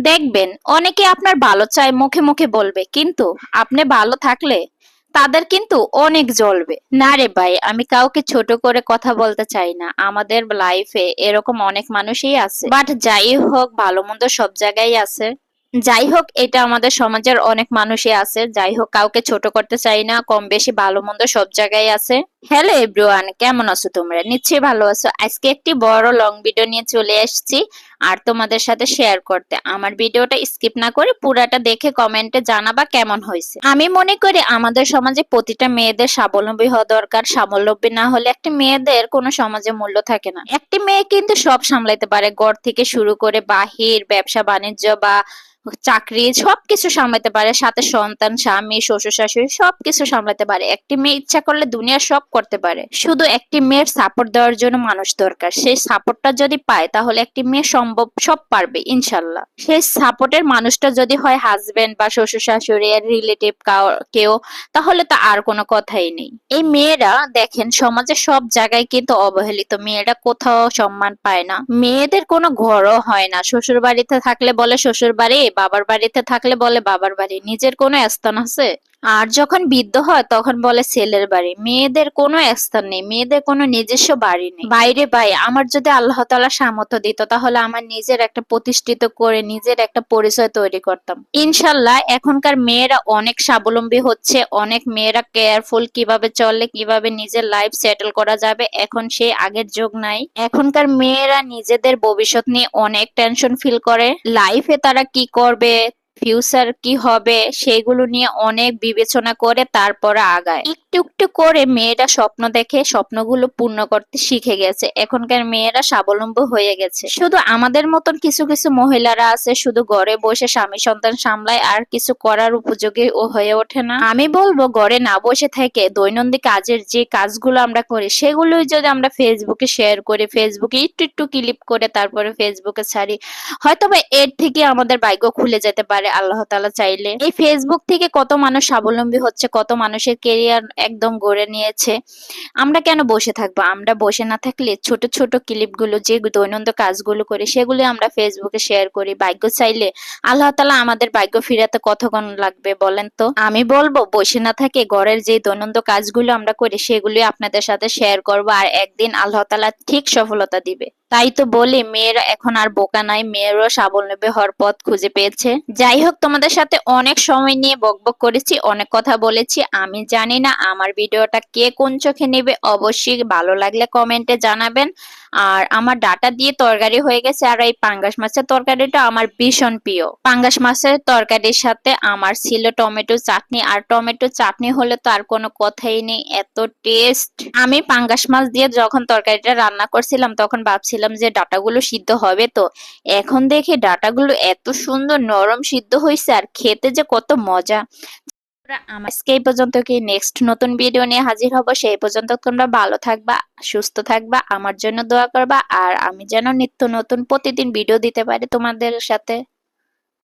দেখবেন, অনেকে আপনার ভালো চায় মুখে মুখে বলবে, কিন্তু আপনি ভালো থাকলে তাদের কিন্তু অনেক জ্বলবে। না রে ভাই, আমি কাউকে ছোট করে কথা বলতে চাই না। আমাদের লাইফে এরকম অনেক মানুষই আছে। বাট যাই হোক, ভালো মন্দ সব জায়গায় আছে। যাই হোক, এটা আমাদের সমাজের অনেক মানুষই আছে। যাই হোক, কাউকে ছোট করতে চাই না কম বেশি ভালো মন্দ সব জায়গায় আছে। হ্যালো এভরিওয়ান, কেমন আছো তোমরা? নিশ্চয়ই ভালো আছো। আজকে একটি বড় লং ভিডিও নিয়ে চলে এসেছি আর তোমাদের সাথে শেয়ার করতে। আমার ভিডিওটা স্কিপ না করে পুরাটা দেখে কমেন্টে জানাবা কেমন হয়েছে। আমি মনে করি আমাদের সমাজে প্রতিটা মেয়েদের স্বাবলম্বী হওয়া দরকার। স্বাবলম্বী না হলে একটি মেয়েদের কোনো সমাজে মূল্য থাকে না। একটি মেয়ে কিন্তু সব সামলাইতে পারে। ঘর থেকে শুরু করে বাহির, ব্যবসা, বাণিজ্য বা চাকরি সবকিছু সামলাতে পারে। সাথে সন্তান, স্বামী, শ্বশুর, শাশুড়ি সবকিছু সামলাতে পারে। একটি মেয়ে ইচ্ছা করলে দুনিয়ার সব করতে পারে। শুধু একটি মেয়ের সাপোর্ট দেওয়ার জন্য মানুষ দরকার। সেই সাপোর্টটা যদি পায়, তাহলে একটি মেয়ে সম্ভব, সব পারবে, ইনশাল্লাহ। সেই সাপোর্টের মানুষটা যদি হয় হাজবেন্ড বা শ্বশুর শাশুড়ি রিলেটিভ কেউ, তাহলে তো আর কোনো কথাই নেই। এই মেয়েরা, দেখেন সমাজে সব জায়গায় কিন্তু অবহেলিত। মেয়েরা কোথাও সম্মান পায় না। মেয়েদের কোনো ঘরও হয় না। শ্বশুর বাড়িতে থাকলে বলে শ্বশুর বাড়ি, বাবার বাড়িতে থাকলে বলে বাবার বাড়ি। নিজের কোনো স্থান আছে? আর যখন বৃদ্ধ হয়, তখন বলে ছেলের বাড়ি। মেয়েদের কোনো স্থান নেই, মেয়েদের কোনো নিজস্ব বাড়ি নেই। বাইরে ভাই, আমার যদি আল্লাহ তালা সামর্থ্য দিত, তাহলে আমার নিজের একটা প্রতিষ্ঠিত করে, নিজের একটা পরিচয় তৈরি করতাম। ইনশাল্লাহ, এখনকার মেয়েরা অনেক স্বাবলম্বী হচ্ছে, অনেক মেয়েরা কেয়ারফুল কীভাবে চলে, কীভাবে নিজের লাইফ সেটেল করা যাবে। এখন সেই আগের যুগ নাই। এখনকার মেয়েরা নিজেদের ভবিষ্যৎ নিয়ে অনেক টেনশন ফিল করে। লাইফে তারা কি করবে? ফিউচার কি হবে সেগুলো নিয়ে অনেক বিবেচনা করে তারপরে আগায়। একটু একটু করে মেয়েরা স্বপ্ন দেখে, স্বপ্নগুলো পূর্ণ করতে শিখে গেছে। এখনকার মেয়েরা স্বাবলম্বী হয়ে গেছে। শুধু আমাদের মতন কিছু কিছু মহিলারা আছে, শুধু ঘরে বসে স্বামী সন্তান সামলায়, আর কিছু করার উপযোগী ও হয়ে ওঠে না। আমি বলব, ঘরে না বসে থেকে দৈনন্দিন কাজের যে কাজগুলো আমরা করি, সেগুলোই যদি আমরা ফেসবুকে শেয়ার করি ফেসবুকে একটু একটু ক্লিপ করে তারপরে ফেসবুকে ছাড়ি হয়তো বা এর থেকে আমাদের ভাগ্য খুলে যেতে পারে, আল্লাহ তালা চাইলে। এই ফেসবুক থেকে কত মানুষ স্বাবলম্বী হচ্ছে, কত মানুষের কেরিয়ার একদম গড়ে নিয়েছে। আমরা কেন বসে থাকব? আমরা বসে না থাকলে ছোট ছোট ক্লিপগুলো, যে দৈনন্দিন কাজগুলো করি সেগুলি আমরা ফেসবুকে শেয়ার করি। ভাগ্য চাইলে আল্লাহ তালা আমাদের ভাগ্য ফিরাতে কতক্ষণ লাগবে বলেন তো? আমি বলব, বসে না থাকে ঘরের যে দৈনন্দিন কাজগুলো আমরা করি সেগুলি আপনাদের সাথে শেয়ার করব। আর একদিন আল্লাহ তালা ঠিক সফলতা দিবে। তাই তো বলি, মেয়েরা এখন আর বোকা নাই, মেয়েরও স্বাবলম্বী হওয়ার পথ খুঁজে পেয়েছে। যাই হোক, তোমাদের সাথে অনেক সময় নিয়ে বকবক করেছি, অনেক কথা বলেছি। আমি জানি না আমার ভিডিওটা কে কোন চোখে নেবে, অবশ্যই ভালো লাগলে কমেন্টে জানাবেন। আর আমার ডাটা দিয়ে তরকারি হয়ে গেছে আর এই পাঙ্গাস মাছের তরকারিটা আমার ভীষণ প্রিয়। পাঙ্গাস মাছের তরকারির সাথে আমার ছিল টমেটো চাটনি, আর টমেটো চাটনি হলে তো আর কোনো কথাই নেই, এত টেস্ট আমি পাঙ্গাস মাছ দিয়ে যখন তরকারিটা রান্না করছিলাম, তখন ভাবছিলাম যে ডাটাগুলো সিদ্ধ হবে তো। এখন দেখি ডাটাগুলো এত সুন্দর নরম সিদ্ধ হয়েছে আর খেতে যে কত মজা। আজকে এই পর্যন্ত কি নেক্সট নতুন ভিডিও নিয়ে হাজির হব? সেই পর্যন্ত তোমরা ভালো থাকবা, সুস্থ থাকবা, আমার জন্য দোয়া করবা, আর আমি যেন নিত্য নতুন প্রতিদিন ভিডিও দিতে পারি তোমাদের সাথে।